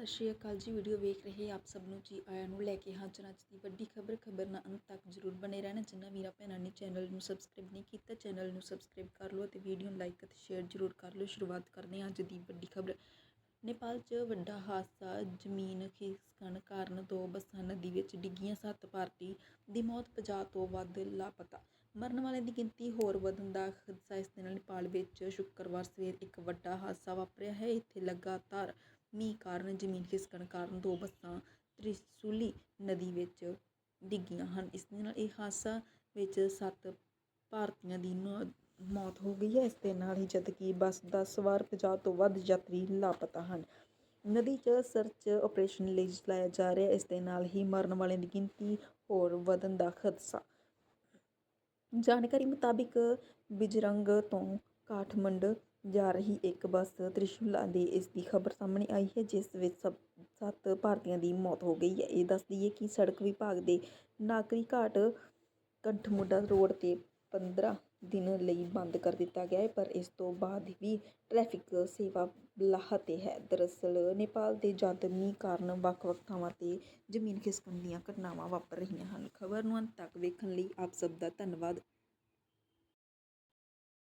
ਸਤਿ ਸ਼੍ਰੀ ਅਕਾਲ ਜੀ, ਵੀਡੀਓ ਵੇਖ ਰਹੇ ਆਪ ਸਭ ਨੂੰ ਜੀ, ਆਇਆਂ ਨੂੰ ਲੈ ਕੇ ਹਾਜ਼ਰ ਅੱਜ ਦੀ ਵੱਡੀ ਖਬਰ ਖਬਰ ਨਾਲ ਅੰਤ ਤੱਕ ਜ਼ਰੂਰ ਬਣੇ ਰਹਿਣਾ। ਜਿੰਨਾ ਵੀਰਾਂ ਭੈਣਾਂ ਨੇ ਚੈਨਲ ਨੂੰ ਸਬਸਕ੍ਰਾਈਬ ਨਹੀਂ ਕੀਤਾ, ਚੈਨਲ ਨੂੰ ਸਬਸਕ੍ਰਾਈਬ ਕਰ ਲਓ ਅਤੇ ਵੀਡੀਓ ਨੂੰ ਲਾਈਕ ਅਤੇ ਸ਼ੇਅਰ ਜ਼ਰੂਰ ਕਰ ਲਓ। ਸ਼ੁਰੂਆਤ ਕਰਦੇ ਹਾਂ ਅੱਜ ਦੀ ਵੱਡੀ ਖਬਰ। ਨੇਪਾਲ 'ਚ ਵੱਡਾ ਹਾਦਸਾ, ਜ਼ਮੀਨ ਖਿਸਕਣ ਕਾਰਨ ਦੋ ਬੱਸਾਂ ਨਦੀ ਵਿੱਚ ਡਿੱਗੀਆਂ, ਸੱਤ ਭਾਰਤੀ ਦੀ ਮੌਤ 50 ਤੋਂ ਵੱਧ ਲਾਪਤਾ। ਮਰਨ ਵਾਲਿਆਂ ਦੀ ਗਿਣਤੀ ਹੋਰ ਵਧਣ ਦਾ ਖਦਸ਼ਾ ਇਸ ਦੇ ਨਾਲ ਨੇਪਾਲ ਵਿੱਚ ਸ਼ੁੱਕਰਵਾਰ ਸਵੇਰ ਇੱਕ ਵੱਡਾ ਹਾਦਸਾ ਵਾਪਰਿਆ ਹੈ। ਇੱਥੇ ਲਗਾਤਾਰ ਮੀਂਹ ਕਾਰਨ ਜ਼ਮੀਨ ਖਿਸਕਣ ਕਾਰਨ ਦੋ ਬੱਸਾਂ ਤ੍ਰਿਸੂਲੀ ਨਦੀ ਵਿੱਚ ਡਿੱਗੀਆਂ ਹਨ। ਇਸ ਦੇ ਨਾਲ ਇਹ ਹਾਦਸਾ ਵਿੱਚ ਸੱਤ ਭਾਰਤੀਆਂ ਦੀ ਨੌ- ਮੌਤ ਹੋ ਗਈ ਹੈ। ਇਸ ਦੇ ਨਾਲ ਹੀ ਜਦਕਿ ਬੱਸ ਦਾ ਸਵਾਰ 50 ਤੋਂ ਵੱਧ ਯਾਤਰੀ ਲਾਪਤਾ ਹਨ। ਨਦੀ 'ਚ ਸਰਚ ਆਪਰੇਸ਼ਨ ਲਈ ਚਲਾਇਆ ਜਾ ਰਿਹਾ ਇਸ ਦੇ ਨਾਲ ਹੀ ਮਰਨ ਵਾਲਿਆਂ ਦੀ ਗਿਣਤੀ ਹੋਰ ਵਧਣ ਦਾ ਖਦਸ਼ਾ ਜਾਣਕਾਰੀ ਮੁਤਾਬਿਕ ਬਿਜਰੰਗ ਤੋਂ ਕਾਠਮੰਡ ਜਾ ਰਹੀ ਇੱਕ ਬੱਸ ਤ੍ਰਿਸ਼ੂਲਾ ਦੇ ਇਸ ਦੀ ਖਬਰ ਸਾਹਮਣੇ ਆਈ ਹੈ, ਜਿਸ ਵਿੱਚ ਸਭ ਸੱਤ ਭਾਰਤੀਆਂ ਦੀ ਮੌਤ ਹੋ ਗਈ ਹੈ। ਇਹ ਦੱਸ ਦਈਏ ਕਿ ਸੜਕ ਵਿਭਾਗ ਦੇ ਨਾਕਰੀ ਘਾਟ ਕੰਠਮੁੱਡਾ ਰੋਡ ਤੇ 15 ਦਿਨ ਲਈ ਬੰਦ ਕਰ ਦਿੱਤਾ ਗਿਆ ਹੈ, ਪਰ ਇਸ ਤੋਂ ਬਾਅਦ ਵੀ ਟ੍ਰੈਫਿਕ ਸੇਵਾ ਲਾਹ ਤੇ ਹੈ। ਦਰਅਸਲ ਨੇਪਾਲ ਦੇ ਜਦ ਮੀਂਹ ਕਾਰਨ ਵੱਖ-ਵੱਖ ਥਾਵਾਂ ਤੇ ਜ਼ਮੀਨ ਖਿਸਕਣ ਦੀਆਂ ਘਟਨਾਵਾਂ ਵਾਪਰ ਰਹੀਆਂ ਹਨ। ਖਬਰ ਨੂੰ ਅੰਤ ਤੱਕ ਵੇਖਣ ਲਈ ਆਪ ਸਭ ਦਾ ਧੰਨਵਾਦ।